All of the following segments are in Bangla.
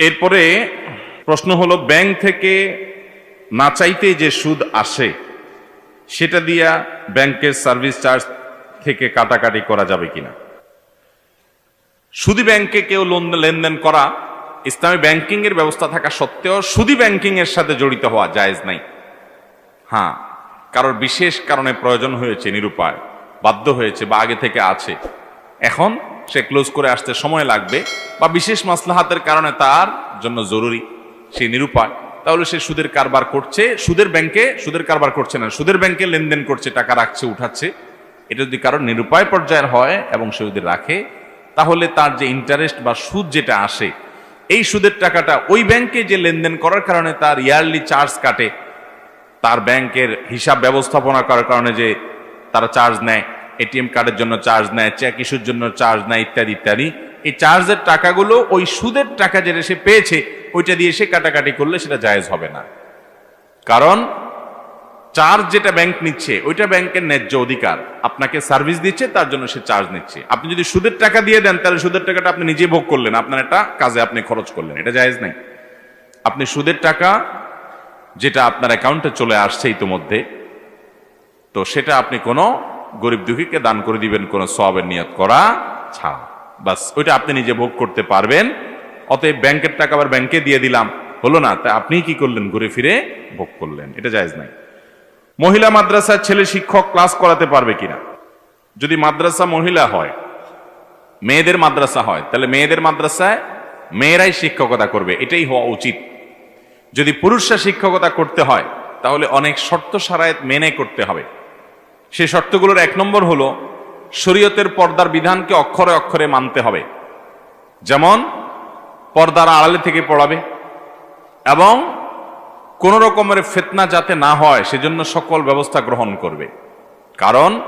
এরপরে প্রশ্ন হলো, ব্যাংক থেকে না চাইতে যে সুদ আসে, সেটা দিয়া ব্যাংকের সার্ভিস চার্জ থেকে কাটাকাটি করা যাবে কিনা? সুদি ব্যাংকে কেউ লোন, লেনদেন করা, ইসলামী ব্যাংকিং এর ব্যবস্থা থাকা সত্ত্বেও সুদি ব্যাংকিং এর সাথে জড়িত হওয়া জায়েজ নাই। হ্যাঁ কারোর বিশেষ কারণে প্রয়োজন হয়েছে, নিরুপায়, বাধ্য হয়েছে বা আগে থেকে আছে। এখন সে ক্লোজ করে আসতে সময় লাগবে বা বিশেষ মাসলাহাতের কারণে তার জন্য জরুরি, সে নিরুপায়। তাহলে সে সুদের কারবার করছে, সুদের ব্যাংকে সুদের কারবার করছে না, সুদের ব্যাংকে লেনদেন করছে, টাকা রাখছে, উঠাচ্ছে। এটা যদি কারোর নিরুপায় পর্যায়ের হয় এবং সে যদি রাখে, তাহলে তার যে ইন্টারেস্ট বা সুদ যেটা আসে, এই সুদের টাকাটা ওই ব্যাংকে যে লেনদেন করার কারণে তার ইয়ারলি চার্জ কাটে, তার ব্যাংকের হিসাব ব্যবস্থাপনা করার কারণে যে তারা চার্জ নেয় এটিএম কার্ডের জন্য চার্জ নেয় চেক ইস্যুর জন্য চার্জ নেয়, ইত্যাদি ইত্যাদি। এই চার্জের টাকাগুলো ওই সুদের টাকা যেটা সে পেয়েছে, ওইটা দিয়ে সে কাটাকাটি করলে সেটা জায়েজ হবে না। কারণ চার্জ যেটা ব্যাংক নিচ্ছে, ওইটা ব্যাংকের ন্যায্য অধিকার। আপনাকে সার্ভিস দিচ্ছে, তার জন্য সে চার্জ নিচ্ছে। আপনি যদি সুদের টাকা দিয়ে দেন, তাহলে সুদের টাকাটা আপনি নিজে ভোগ করলেন। আপনার একটা কাজে আপনি খরচ করলেন, এটা জায়েজ নাই। আপনি সুদের টাকা যেটা আপনার অ্যাকাউন্টে চলে আসছে ইতোমধ্যে, তো সেটা আপনি কোনো গরিব দুঃখীকে দান করে দিবেন, কোনো সবের নিয়ত করা ছাড়া। বাস, ওইটা আপনি নিজে ভোগ করতে পারবেন। অতএব ব্যাংকের টাকা আবার ব্যাংকে দিয়ে দিলাম, হলো না, তা আপনি কি করলেন, ঘুরে ফিরে ভোগ করলেন, এটা জায়েজ নাই। মহিলা মাদ্রাসার ছেলে শিক্ষক ক্লাস করাতে পারবে কিনা? যদি মাদ্রাসা মহিলা হয়, মেয়েদের মাদ্রাসা হয়, তাহলে মেয়েদের মাদ্রাসায় মেয়েরাই শিক্ষকতা করবে, এটাই হওয়া উচিত। যদি পুরুষরা শিক্ষকতা করতে হয়, তাহলে অনেক শর্ত সারায়ত মেনে করতে হবে। সেই শর্তগুলোর এক নম্বর হলো, শরীয়তের পর্দার বিধানকে অক্ষরে অক্ষরে মানতে হবে। যেমন, পর্দার আড়ালে থেকে পড়াবে এবং কোন রকমের ফেতনা যাতে না হয়, সেজন্য সকল ব্যবস্থা গ্রহণ করবে। কারণ,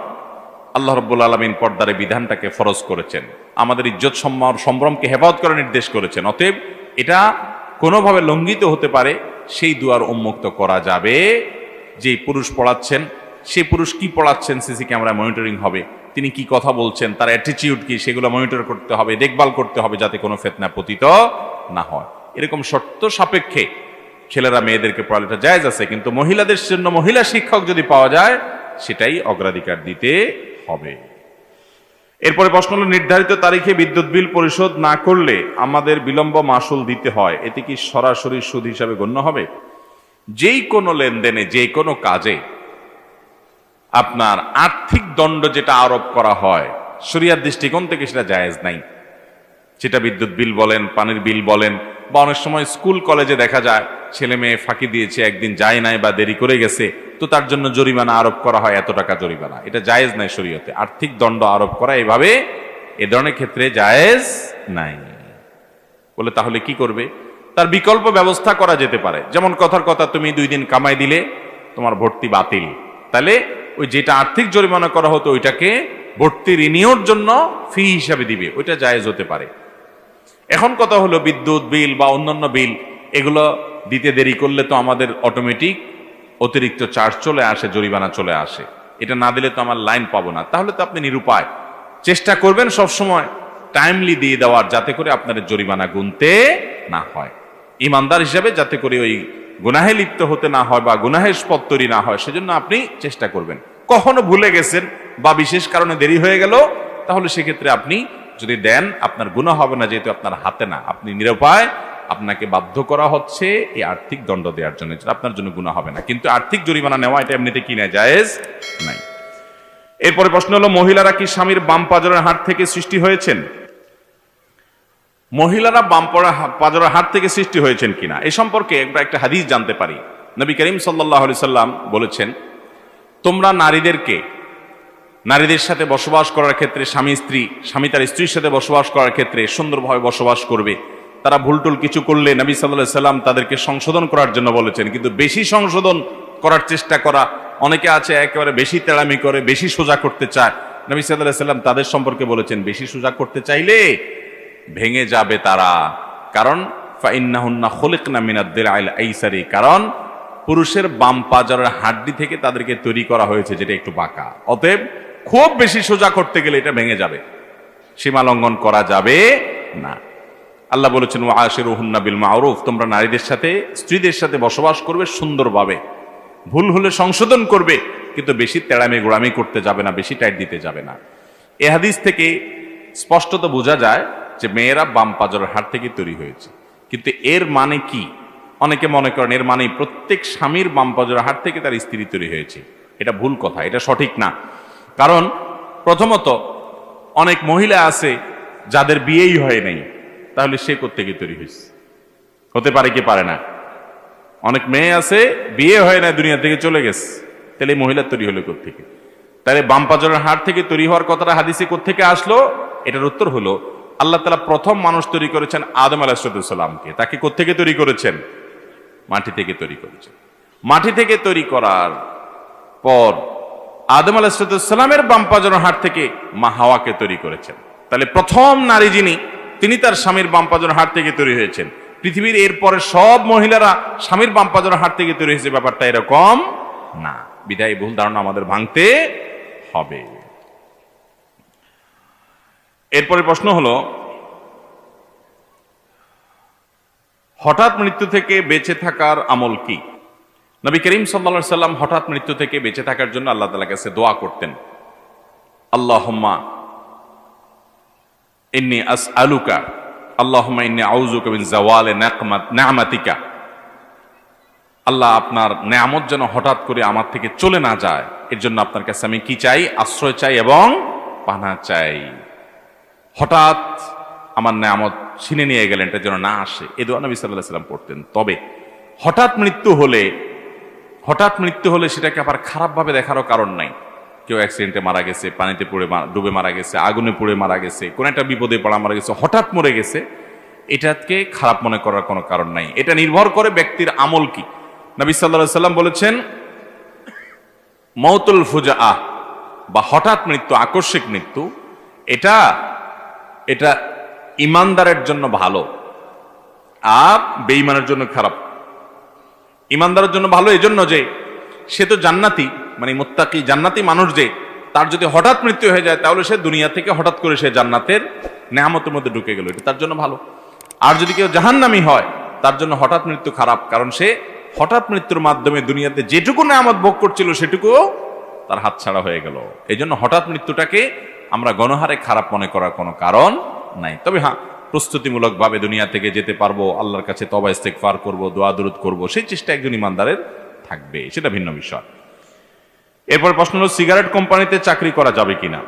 আল্লাহ রব্বুল আলমিন পর্দারে বিধানটাকে ফরজ করেছেন। আমাদের ইজ্জত সম্মান, সম্ভ্রমকে হেফাজত করে নির্দেশ করেছেন। অতএব, এটা কোনোভাবে লঙ্ঘিত হতে পারে, সেই দুয়ার উন্মুক্ত করা যাবে। যে পুরুষ পড়াচ্ছেন সেই পুরুষ কি পড়াচ্ছেন সিসি ক্যামেরা মনিটরিং হবে? তিনি কি কথা বলছেন? তার অ্যাটিটিউড কি? সেগুলো মনিটর করতে হবে, দেখভাল করতে হবে যাতে কোনো ফেতনা পতিত না হয়। এরকম শর্ত সাপেক্ষে ছেলেরা মেয়েদেরকে পড়ালেটা জায়েজ আছে, কিন্তু মহিলাদের জন্য মহিলা শিক্ষক যদি পাওয়া যায়, সেটাই অগ্রাধিকার দিতে হবে। এরপরে প্রশ্ন হলো, নির্ধারিত তারিখে বিদ্যুৎ বিল পরিশোধ না করলে আমাদের বিলম্ব মাসুল দিতে হয়, এতে কি সরাসরি সুদ হিসাবে গণ্য হবে? যেই কোনো লেনদেনে যে কোনো কাজে আপনার আর্থিক দণ্ড যেটা আরোপ করা হয়, শরিয়ার দৃষ্টিকোণ থেকে সেটা জায়েজ নাই। সেটা বিদ্যুৎ বিল বলেন, পানির বিল বলেন, বা অনেক সময় স্কুল, কলেজে দেখা যায়, ছেলে মেয়ে ফাঁকি দিয়েছে, একদিন যায় নাই বা দেরি করে গেছে, তো তার জন্য জরিমানা আরোপ করা হয়, এত টাকা জরিমানা। এটা জায়েজ নাই শরীয়তে। আর্থিক দণ্ড আরোপ করা এভাবে এ ধরনের ক্ষেত্রে জায়েজ নাই। বলে তাহলে কি করবে? তার বিকল্প ব্যবস্থা করা যেতে পারে। যেমন কথার কথা, তুমি দুই দিন কামাই দিলে, তোমার ভর্তি বাতিল। তাহলে ওই যেটা আর্থিক জরিমানা করা হতো, ওইটাকে ভর্তি রিনিউর জন্য ফি হিসাবে দিবে। ওইটা জায়েজ হতে পারে। এখন কথা হলো বিদ্যুৎ বিল বা অন্যান্য বিল, এগুলো দিতে দেরি করলে তো আমাদের অটোমেটিক অতিরিক্ত চার্জ চলে আসে, জরিমানা চলে আসে। এটা না দিলে তো আমার লাইন পাবো না। তাহলে তো আপনি নিরুপায়। চেষ্টা করবেন সবসময় টাইমলি দিয়ে দেওয়ার, যাতে করে আপনার জরিমানা গুনতে না হয়। ইমানদার হিসাবে যাতে করে ওই গুনাহে লিপ্ত হতে না হয় বা গুনাহের পথ তৈরি না হয়, সেজন্য আপনি চেষ্টা করবেন। কখনো ভুলে গেছেন বা বিশেষ কারণে দেরি হয়ে গেল, তাহলে সেক্ষেত্রে আপনি যদি দেন, আপনার গুণা হবে না, যেহেতু আপনার হাতে না। আপনি নিরুপায়, আপনাকে বাধ্য করা হচ্ছে এই আর্থিক দণ্ড দেওয়ার জন্য আপনার জন্য গুণা হবে না। কিন্তু আর্থিক জরিমানা নেওয়া, এটা এমনিতে কি নেয়? জায়েজ নাই। এরপরে প্রশ্ন হলো, মহিলারা কি স্বামীর বাম পাজরের হাট থেকে সৃষ্টি হয়েছেন? মহিলারা বাম পড়া পাজরের হাট থেকে সৃষ্টি হয়েছেন কিনা? এ সম্পর্কে আমরা একটা হাদিস জানতে পারি। নবী করিম সাল্লাহ সাল্লাম বলেছেন, তোমরা নারীদেরকে, নারীদের সাথে বসবাস করার ক্ষেত্রে স্বামী, স্ত্রী, স্বামী তার স্ত্রীর সাথে বসবাস করার ক্ষেত্রে সুন্দরভাবে বসবাস করবে। তারা ভুলটুল কিছু করলে নবী সাল্লাহ সাল্লাম তাদেরকে সংশোধন করার জন্য বলেছেন। কিন্তু বেশি সংশোধন করার চেষ্টা করা, অনেকে আছে একেবারে বেশি তেড়ামি করে, বেশি সোজা করতে চায়। নবী সাল্লাহ সাল্লাম তাদের সম্পর্কে বলেছেন, বেশি সোজা করতে চাইলে ভেঙে যাবে তারা। কারণ, ফাইন্নাহুন্না খোলেকনা মিনাদ্দের আইল আইসারি। কারণ, পুরুষের বাম পাজারের হাড্ডি থেকে তাদেরকে তৈরি করা হয়েছে, যেটা একটু বাঁকা। অতএব, খুব বেশি সোজা করতে গেলে এটা ভেঙে যাবে। সীমা লঙ্ঘন করা যাবে না। আল্লাহ বলেছেন ও আশের বিল মারুফ তোমরা নারীদের সাথে, স্ত্রীদের সাথে বসবাস করবে সুন্দরভাবে। ভুল হলে সংশোধন করবে, কিন্তু বেশি তেড়ামে গোড়ামি করতে যাবে না, বেশি টাইট দিতে যাবে না। এ হাদিস থেকে স্পষ্টত বোঝা যায় যে মেয়েরা বাম পাজরের হাট থেকে তৈরি হয়েছে। কিন্তু এর মানে কি? অনেকে মনে করেন এর মানে প্রত্যেক স্বামীর বাম পাজরের হাট থেকে তার স্ত্রী তৈরি হয়েছে। এটা ভুল কথা, এটা সঠিক না। কারণ প্রথমত অনেক মহিলা আছে যাদের বিয়েই হয় নাই, তাহলে সে কোথেকে তৈরি হয়েছে? হতে পারে কি পারে না? অনেক মেয়ে আছে, বিয়ে হয় না দুনিয়া থেকে চলে গেছে, তাহলে মহিলা তৈরি হলো কোথেকে তাহলে বাম বামপাজরের হাট থেকে তৈরি হওয়ার কথাটা হাদিসে কোথেকে আসলো? এটার উত্তর হলো আল্লাহ তালা প্রথম মানুষ তৈরি করেছেন আদম আলাহিসাল্লামকে তাকে কোথেকে তৈরি করেছেন? মাটি থেকে তৈরি করেছেন। মাটি থেকে তৈরি করার পর আদম আলাহিসাল্লামের বামপাজরের হাট থেকে মা হাওয়াকে তৈরি করেছেন। তাহলে প্রথম নারী যিনি, তিনি তার স্বামীর বামপাজরের হাট থেকে তৈরি হয়েছেন। পৃথিবীর এরপরে সব মহিলারা স্বামীর বামপাজরের হাট থেকে তৈরি হয়েছে। ব্যাপারটা এরকম না। বিদায় ভুল ধারণা আমাদের ভাঙতে হবে। এরপরে প্রশ্ন হলো, হঠাৎ মৃত্যু থেকে বেঁচে থাকার আমল কি? নবী করিম সাল্লা সাল্লাম হঠাৎ মৃত্যু থেকে বেঁচে থাকার জন্য আল্লাহ তালা কাছে দোয়া করতেন। আল্লাহ ইন্নি আস আলুকা আল্লাহ ইন্নি আউজুকা বিন জাওয়ালে আল্লাহ আপনার নেয়ামত যেন হঠাৎ করে আমার থেকে চলে না যায়, এর জন্য আপনার কাছে আমি কি চাই? আশ্রয় চাই এবং পানা চাই। হঠাৎ আমার নামত ছিনে নিয়ে গেলেন, এটা যেন না আসে। এ দোয়া নবী সাল্লাহ সাল্লাম পড়তেন। তবে হঠাৎ মৃত্যু হলে, হঠাৎ মৃত্যু হলে সেটাকে আবার খারাপভাবে দেখারও কারণ নাই। কেউ অ্যাক্সিডেন্টে মারা গেছে, পানিতে পড়ে ডুবে মারা গেছে, আগুনে পড়ে মারা গেছে, কোনো একটা বিপদে পড়া মারা গেছে, হঠাৎ মরে গেছে, এটাকে খারাপ মনে করার কোনো কারণ নাই। এটা নির্ভর করে ব্যক্তির আমল কি। নবী সাল্লাহ সাল্লাম বলেছেন, মৌতুল ফুজা আহ বা হঠাৎ মৃত্যু, আকস্মিক মৃত্যু, এটা এটা ইমানদারের জন্য ভালো। আর বেঈমানের জন্য খারাপ। ইমানদারের জন্য ভালো এই জন্য যে, সে তো জান্নাতি মানে মোত্তাকি জান্নাতি মানুষ যে, তার যদি হঠাৎ মৃত্যু হয়ে যায়, তাহলে সে দুনিয়া থেকে হঠাৎ করে সে জান্নাতের নেয়ামতের মধ্যে ঢুকে গেল। এটা তার জন্য ভালো। আর যদি কেউ জাহান্নামি হয়, তার জন্য হঠাৎ মৃত্যু খারাপ, কারণ সে হঠাৎ মৃত্যুর মাধ্যমে দুনিয়াতে যেটুকু নেয়ামত ভোগ করছিল, সেটুকুও তার হাতছাড়া হয়ে গেল। এই জন্য হঠাৎ মৃত্যুটাকে আমরা গণহারে খারাপ মনে করার কোনো কারণ নাই। তবে হ্যাঁ প্রস্তুতিমূলক ভাবে দুনিয়া থেকে যেতে পারব, আল্লাহর কাছে তবা ইস্তেকফার করব, দোয়া, দুরুদ করব, সেই চেষ্টা একজন ইমানদারের থাকবে, সেটা ভিন্ন বিষয়। এরপর প্রশ্ন হলো, সিগারেট কোম্পানিতে চাকরি করা যাবে কিনা?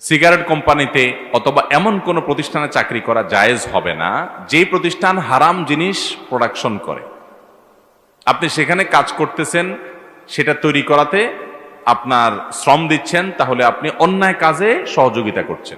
সিগারেট কোম্পানিতে অথবা এমন কোন প্রতিষ্ঠানে চাকরি করা জায়েজ হবে না যে প্রতিষ্ঠান হারাম জিনিস প্রোডাকশন করে। আপনি সেখানে কাজ করতেছেন, সেটা তৈরি করাতে আপনার শ্রম দিচ্ছেন তাহলে আপনি অন্যায় কাজে সহযোগিতা করছেন।